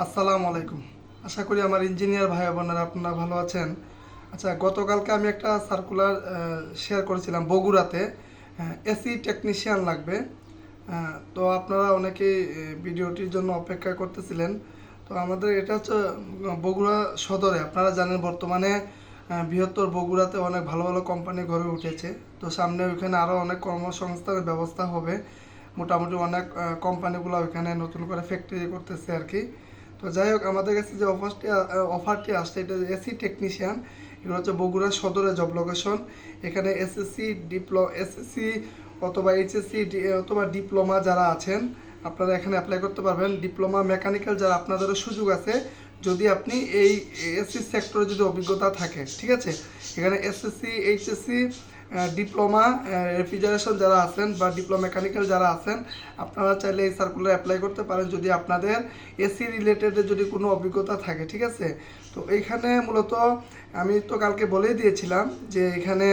আসসালামু আলাইকুম। আশা করি আমার ইঞ্জিনিয়ার ভাই বোনেরা আপনারা ভালো আছেন। আচ্ছা গতকালকে আমি একটা সার্কুলার শেয়ার করেছিলাম বগুড়াতে। এসি টেকনিশিয়ান লাগবে। তো আপনারা অনেকেই ভিডিওটির জন্য অপেক্ষা করতেছিলেন। তো আমাদের এটা হচ্ছে বগুড়া সদরে। আপনারা জানেন বর্তমানে বৃহত্তর বগুড়াতে অনেক ভালো ভালো কোম্পানি গড়ে উঠেছে। তো সামনে ওইখানে আরও অনেক কর্মসংস্থানের ব্যবস্থা হবে। মোটামুটি অনেক কোম্পানিগুলো ওইখানে নতুন করে ফ্যাক্টরি করতেছে আর কি। তো যাই হোক, আমাদের কাছে যে অফারটি অফারটি আসছে, এটা এসি টেকনিশিয়ান এগুলো হচ্ছে বগুড়া সদরে জব লোকেশন এখানে এসএসসি ডিপ্লো এসএসসি অথবা এইচএসসি অথবা ডিপ্লোমা যারা আছেন, আপনারা এখানে অ্যাপ্লাই করতে পারবেন। ডিপ্লোমা মেকানিক্যাল যারা, আপনাদেরও সুযোগ আছে, যদি আপনি এই এসসি সেক্টরে যদি অভিজ্ঞতা থাকে, ঠিক আছে? এখানে এসএসসি এইচএসসি ডিপ্লোমা রেফ্রিজারেশন যারা আছেন বা ডিপ্লোমা মেকানিক্যাল যারা আছেন, আপনারা চাইলে এই সার্কুলার অ্যাপ্লাই করতে পারেন যদি আপনাদের এসি রিলেটেড যদি কোনো অভিজ্ঞতা থাকে, ঠিক আছে? তো এইখানে মূলত আমি তো কালকে বলেই দিয়েছিলাম যে এখানে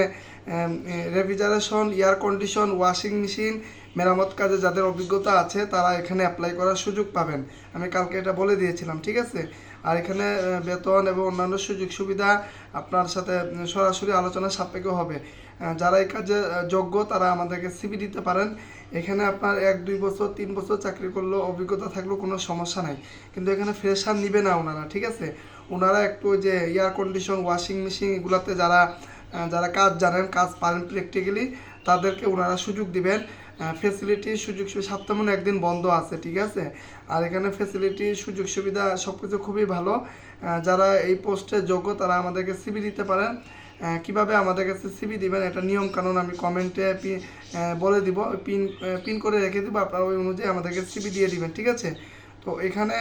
refrigeration air condition washing machine মেরামত কাজে যাদের অভিজ্ঞতা আছে, তারা এখানে অ্যাপ্লাই করার সুযোগ পাবেন। আমি কালকে এটা বলে দিয়েছিলাম, ঠিক আছে? আর এখানে বেতন এবং অন্যান্য সুযোগ সুবিধা আপনার সাথে সরাসরি আলোচনা সাপেক্ষ হবে। যারা এই কাজে যোগ্য, তারা আমাদেরকে সিবি দিতে পারেন। এখানে আপনার এক, দুই বছর, তিন বছর চাকরি করলেও অভিজ্ঞতা থাকলেও কোনো সমস্যা নাই। কিন্তু এখানে ফ্রেশার নিবে না ওনারা, ঠিক আছে? ওনারা একটু যে এয়ার কন্ডিশন ওয়াশিং মেশিন এগুলাতে যারা যারা কাজ জানেন, কাজ পারেন প্র্যাকটিক্যালি তাদেরকে ওনারা সুযোগ দিবেন। ফেসিলিটি সুযোগ সুবিধা সপ্তাহ মনে একদিন বন্ধ আছে, ঠিক আছে? আর এখানে ফেসিলিটি সুযোগ সুবিধা সব কিছু খুবই ভালো। যারা এই পোস্টে যোগ্য, তারা আমাদেরকে সিবি দিতে পারেন। কীভাবে আমাদের কাছে সিবি দিবেন, এটা নিয়ম কানুন আমি কমেন্টে বলে দিব, পিন পিন করে রেখে দিব, আপনারা ওই অনুযায়ী আমাদেরকে সিবি দিয়ে দিবেন, ঠিক আছে? তো এখানে,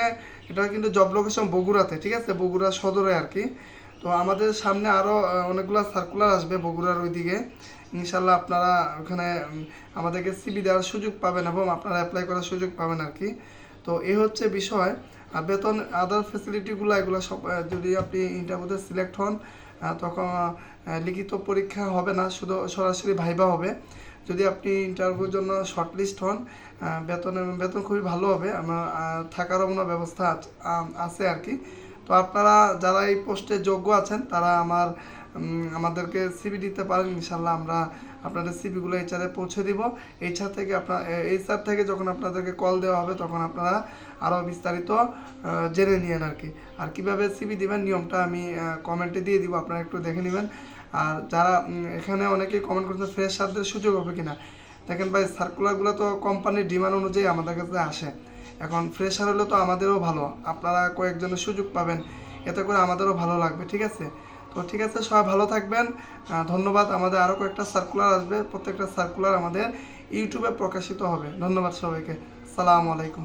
এটা কিন্তু জব লোকেশন বগুড়াতে, ঠিক আছে? বগুড়া সদরে আর কি। তো আমাদের সামনে আরও অনেকগুলো সার্কুলার আসবে বগুড়ার ওইদিকে। ইনশাল্লাহ আপনারা ওখানে আমাদেরকে সিবি দেওয়ার সুযোগ পাবেন এবং আপনারা অ্যাপ্লাই করার সুযোগ পাবেন আর কি। তো এই হচ্ছে বিষয়। আর বেতন আদার ফেসিলিটিগুলো এগুলো সব যদি আপনি ইন্টারভিউতে সিলেক্ট হন তখন লিখিত পরীক্ষা হবে না, শুধু সরাসরি ভাইবা হবে। যদি আপনি ইন্টারভিউর জন্য শর্টলিস্ট হন বেতনের বেতন খুবই ভালো হবে। আমার থাকার থাকারও ব্যবস্থা আছে আর কি। তো আপনারা যারা এই পোস্টে যোগ্য আছেন, তারা আমার আমাদেরকে সিবি দিতে পারেন ইনশাল্লাহ আমরা আপনাদের সিবিগুলো এইচআরে পৌঁছে দিব। এইচআর থেকে আপনার এইচআর থেকে যখন আপনাদেরকে কল দেওয়া হবে, তখন আপনারা আরও বিস্তারিত জেনে নিয়েন আর কি। আর কীভাবে সিবি দিবেন, নিয়মটা আমি কমেন্টে দিয়ে দিব, আপনারা একটু দেখে নেবেন। আর যারা এখানে অনেকেই কমেন্ট করছে ফ্রেশ সারদের সুযোগ হবে কিনা। দেখেন ভাই সার্কুলারগুলো তো কোম্পানির ডিমান্ড অনুযায়ী আমাদের কাছে আসে। এখন ফ্রেশার হলে তো আমাদেরও ভালো। আপনারা কয়েকজনের সুযোগ পাবেন। এতে করে আমাদেরও ভালো লাগবে, ঠিক আছে? তো ঠিক আছে, সবাই ভালো থাকবেন। ধন্যবাদ। আমাদের আরও কয়েকটা সার্কুলার আসবে। প্রত্যেকটা সার্কুলার আমাদের ইউটিউবে প্রকাশিত হবে। ধন্যবাদ সবাইকে। সালামু আলাইকুম।